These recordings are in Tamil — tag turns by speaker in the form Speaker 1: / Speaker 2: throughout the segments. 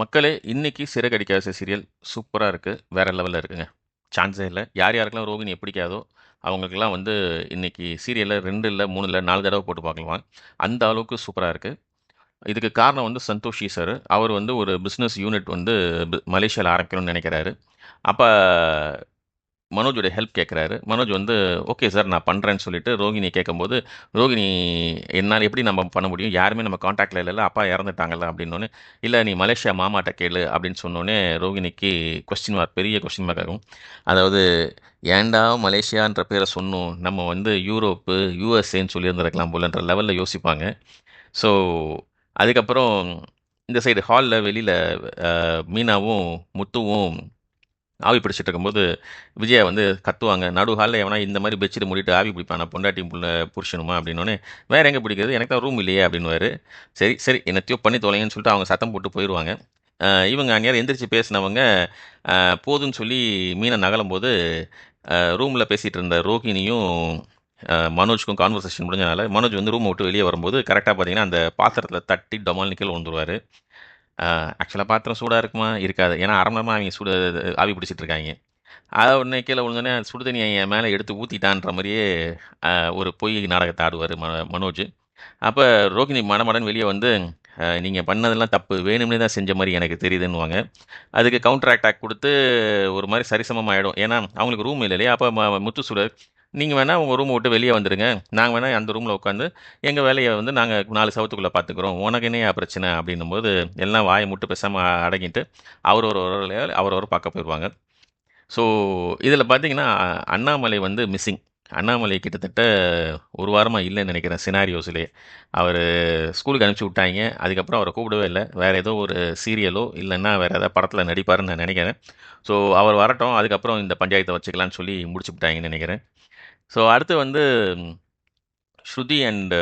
Speaker 1: மக்களே இன்னைக்கு சிறகடிக்காத சீரியல் சூப்பராக இருக்குது வேற லெவலில் இருக்குங்க. சான்ஸே இல்லை. யார் யாருக்கெல்லாம் ரோகிணி பிடிக்காதோ அவங்களுக்கெல்லாம் வந்து இன்னைக்கு சீரியலில் ரெண்டு இல்லை மூணு இல்லை நாலு தடவை போட்டு பார்க்கலாம். அந்த அளவுக்கு சூப்பராக இருக்குது இதுக்கு காரணம் வந்து சந்தோஷி சார். அவர் வந்து ஒரு பிஸ்னஸ் யூனிட் வந்து மலேசியாவில் ஆரம்பிக்கணும்னு நினைக்கிறாரு. அப்போ மனோஜோட ஹெல்ப் கேட்குறாரு மனோஜ் வந்து ஓகே சார் நான் பண்ணுறேன்னு சொல்லிட்டு ரோகிணி கேட்கும்போது ரோகிணி என்னால் எப்படி நம்ம பண்ண முடியும்? யாருமே நம்ம காண்டாக்டில் இல்லை அப்பா இறந்துட்டாங்கல்ல? அப்படின்னோடனே இல்லை நீ மலேசியா மாமாட்ட கேளு அப்படின்னு சொன்னோடனே ரோகிணிக்கு கொஸ்டின் மார்க் பெரிய கொஸ்டின் மார்க் ஆகும். அதாவது ஏன்டா மலேசியான்ற பேரை சொன்னோம்? நம்ம வந்து யூரோப்பு யூஎஸ்ஏன்னு சொல்லியிருந்திருக்கலாம் போலன்ற லெவலில் யோசிப்பாங்க. ஸோ அதுக்கப்புறம் இந்த சைடு ஹாலில் வெளியில் மீனாவும் முத்துவும் ஆவி பிடிச்சிட்டு இருக்கும்போது விஜயா வந்து கத்துவாங்க. நடு ஹாலில் எவனா இந்த மாதிரி பெட்ஷீட் மூடிட்டு ஆவி பிடிப்பானா? பொண்டாட்டி புள்ள புரிஷனுமா? அப்படின்னோடனே வேறு எங்கே பிடிக்கிறது? எனக்கு தான் ரூம் இல்லையே அப்படின்னுவாரு. சரி சரி என்னத்தையோ பண்ணி தொலைங்கன்னு சொல்லிட்டு அவங்க சத்தம் போட்டு போயிடுவாங்க இவங்க அந்நேரம் எந்திரிச்சு பேசினவங்க போதுன்னு சொல்லி மீனை நகலும் போது ரூமில் பேசிகிட்டு இருந்த ரோகிணியும் மனோஜ்க்கும் கான்வர்சேஷன் முடிஞ்சனால மனோஜ் வந்து ரூமை விட்டு வெளியே வரும்போது கரெக்டாக பார்த்தீங்கன்னா அந்த பாத்திரத்தில் தட்டி டொமால் நிக்கல் வந்துடுவார் ஆக்சுவலாக பாத்திரம் சூடாக இருக்குமா? இருக்காது. ஏன்னா அரை மணி அவங்க சூடு ஆவி பிடிச்சிட்டு இருக்காங்க. அதை உடனே கீழே விழுந்தோடனே சுடு தண்ணியை என் மேலே எடுத்து ஊற்றிட்டான்ற மாதிரியே ஒரு பொய் நாடகத்தை ஆடுவார் ம மனோஜ். அப்போ ரோகிணி மடமடன் வெளியே வந்து நீங்கள் பண்ணதெல்லாம் தப்பு. வேணும்னே தான் செஞ்ச மாதிரி எனக்கு தெரியுதுன்னுவாங்க. அதுக்கு கவுண்டர் அட்டாக் கொடுத்து ஒரு மாதிரி சரிசமமாக ஆகிடும் ஏன்னா அவங்களுக்கு ரூம் இல்லை இல்லையா? அப்போ முத்து சுடர் நீங்கள் வேணால் உங்கள் ரூமை விட்டு வெளியே வந்துடுங்க நாங்கள் வேணால் அந்த ரூமில் உட்காந்து எங்கள் வேலையை வந்து நாங்கள் நாலு சவத்துக்குள்ளே பார்த்துக்குறோம் உனக்கு என்னையா பிரச்சனை? அப்படின்னும் போது எல்லாம் வாயை முட்டு பேசாமல் அடங்கிட்டு அவர் ஒரு ஒரு அவர் ஒரு பார்க்க போயிடுவாங்க ஸோ இதில் பார்த்தீங்கன்னா அண்ணாமலை வந்து மிஸ்ஸிங் அண்ணாமலை கிட்டத்தட்ட ஒரு வாரமாக இல்லைன்னு நினைக்கிறேன் சினாரியோஸ்லேயே அவர் ஸ்கூலுக்கு அனுப்பிச்சி விட்டாங்க. அதுக்கப்புறம் அவரை கூப்பிடவே இல்லை. வேறு ஏதோ ஒரு சீரியலோ இல்லைன்னா வேறு ஏதாவது படத்தில் நடிப்பாருன்னு நான் நினைக்கிறேன். ஸோ அவர் வரட்டும். அதுக்கப்புறம் இந்த பஞ்சாயத்தை வச்சுக்கலான்னு சொல்லி முடிச்சு விட்டாங்கன்னு நினைக்கிறேன். ஸோ அடுத்து வந்து ஸ்ருதி அண்ட்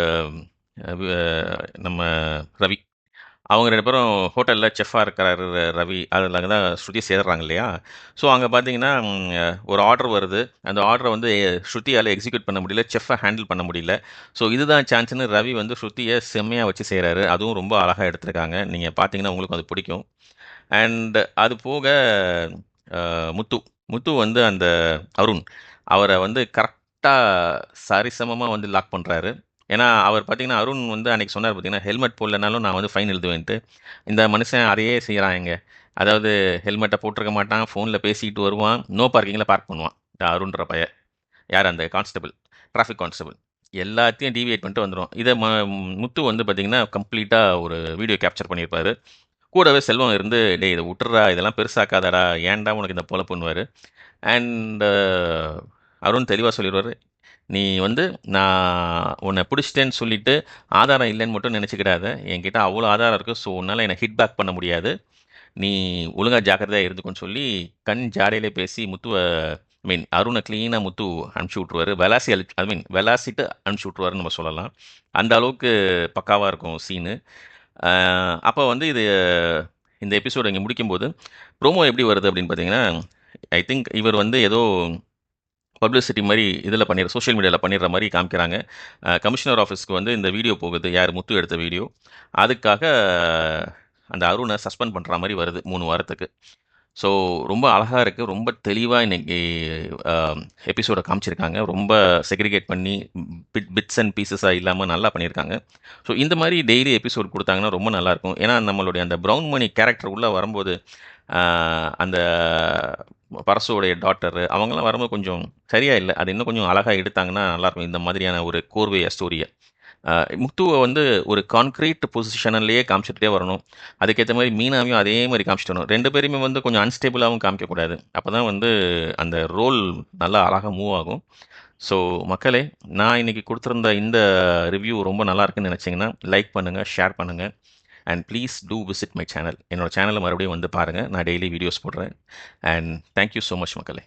Speaker 1: நம்ம ரவி. அவங்க ரெண்டு பேரும் ஹோட்டலில் செஃப்பாக இருக்கிறாரு ரவி. அதில் தான் ஸ்ருதி சேர்றாங்க இல்லையா? ஸோ அங்கே பார்த்தீங்கன்னா ஒரு ஆர்டர் வருது. அந்த ஆர்டரை வந்து ஸ்ருதியால் எக்ஸிக்யூட் பண்ண முடியல செஃப்பை ஹேண்டில் பண்ண முடியல. ஸோ இதுதான் சான்ஸ்னு ரவி வந்து ஸ்ருதியை செம்மையாக வச்சு செய்கிறாரு அதுவும் ரொம்ப அழகாக எடுத்திருக்காங்க. நீங்கள் பார்த்தீங்கன்னா உங்களுக்கு அது பிடிக்கும். அண்ட் அது போக முத்து. முத்து வந்து அந்த அருண். அவரை வந்து கரெக்ட் கரெக்டாக சரிசமமாக வந்து லாக் பண்ணுறாரு ஏன்னா அவர் பார்த்தீங்கன்னா அருண் வந்து அன்றைக்கி சொன்னார் பார்த்தீங்கன்னா ஹெல்மெட் போடலனாலும் நான் வந்து ஃபைன் எழுதுவேன்ட்டு. இந்த மனுஷன் அதையே செய்கிறாங்க அதாவது ஹெல்மெட்டை போட்டிருக்க மாட்டான் ஃபோனில் பேசிக்கிட்டு வருவான் நோ பார்க்கிங்கில் பார்க் பண்ணுவான். இந்த அருண்ன்ற பைய. யார் அந்த கான்ஸ்டபிள்? Traffic constable. எல்லாத்தையும் டிவியேட் பண்ணிட்டு வந்துடும் இதை ம முத்து வந்து பார்த்திங்கன்னா கம்ப்ளீட்டாக ஒரு வீடியோ கேப்சர் பண்ணியிருப்பாரு. கூடவே செல்வம் இருந்து டேய் இதை விட்டுறா இதெல்லாம் பெருசாக்காதடா ஏன்டா உனக்கு இந்த பண்ணுவார் அண்ட் அருண் தெளிவாக சொல்லிடுவார். நீ வந்து நான் உன்னை பிடிச்சிட்டேன்னு சொல்லிவிட்டு ஆதாரம் இல்லைன்னு மட்டும் நினச்சிக்கிடாத. என்கிட்ட அவ்வளோ ஆதாரம் இருக்குது ஸோ உன்னால் என்னை ஹிட் பேக் பண்ண முடியாது. நீ ஒழுங்காக ஜாக்கிரதையாக இருந்துக்கோன்னு சொல்லி கண் ஜாடையிலே பேசி முத்துவை ஐ மீன் அருணை க்ளீனாக முத்து அனுப்பிச்சி விட்ருவாரு வெலாசி அழி ஐ மீன் வெலாசிட்டு அனுப்பிச்சி விட்ருவாருன்னு நம்ம சொல்லலாம். அந்த அளவுக்கு பக்காவாக இருக்கும் சீனு அப்போ வந்து இது இந்த எபிசோடு இங்கே முடிக்கும்போது ப்ரோமோ எப்படி வருது அப்படின்னு பார்த்தீங்கன்னா ஐ திங்க் இவர் வந்து ஏதோ பப்ளிசிட்டி மாதிரி இதில் பண்ணிடுற சோஷியல் மீடியாவில் பண்ணிடுற மாதிரி காமிக்கிறாங்க. கமிஷனர் ஆஃபீஸ்க்கு வந்து இந்த வீடியோ போகுது யார் முத்து எடுத்த வீடியோ அதுக்காக அந்த அருணை சஸ்பெண்ட் பண்ணுற மாதிரி வருது மூணு வாரத்துக்கு. ஸோ ரொம்ப அழகாக இருக்குது ரொம்ப தெளிவாக இன்றைக்கி எபிசோடை காமிச்சிருக்காங்க. ரொம்ப செக்ரிகேட் பண்ணி பிட் பிட்ஸ் அண்ட் பீசஸாக இல்லாமல் நல்லா பண்ணியிருக்காங்க ஸோ இந்த மாதிரி டெய்லி எபிசோட் கொடுத்தாங்கன்னா ரொம்ப நல்லாயிருக்கும் ஏன்னா நம்மளுடைய அந்த ப்ரௌன் மணி கேரக்டர் உள்ளே வரும்போது அந்த பரசுடைய டாக்டர் அவங்கெல்லாம் வரும்போது கொஞ்சம் சரியாக இல்லை. அது இன்னும் கொஞ்சம் அழகாக எடுத்தாங்கன்னா நல்லாயிருக்கும் இந்த மாதிரியான ஒரு கோர்வைய ஸ்டோரியை முத்துவை வந்து ஒரு கான்க்ரீட் பொசிஷனிலேயே காமிச்சிட்டே வரணும். அதுக்கேற்ற மாதிரி மீனாவையும் அதே மாதிரி காமிச்சிட்டு வரணும். ரெண்டு பேருமே வந்து கொஞ்சம் அன்ஸ்டேபிளாகவும் காமிக்கக்கூடாது. அப்போ தான் வந்து அந்த ரோல் நல்லா அழகாக மூவ் ஆகும். ஸோ மக்களே நான் இன்னைக்கு கொடுத்துருந்த இந்த ரிவ்யூ ரொம்ப நல்லா இருக்குன்னு நினச்சிங்கன்னா லைக் பண்ணுங்கள் ஷேர் பண்ணுங்கள் and please do visit my channel என்னோட சேனலை மறுபடியும் வந்து பாருங்கள் நான் டெய்லி வீடியோஸ் போடுறேன். And thank you so much மக்களே.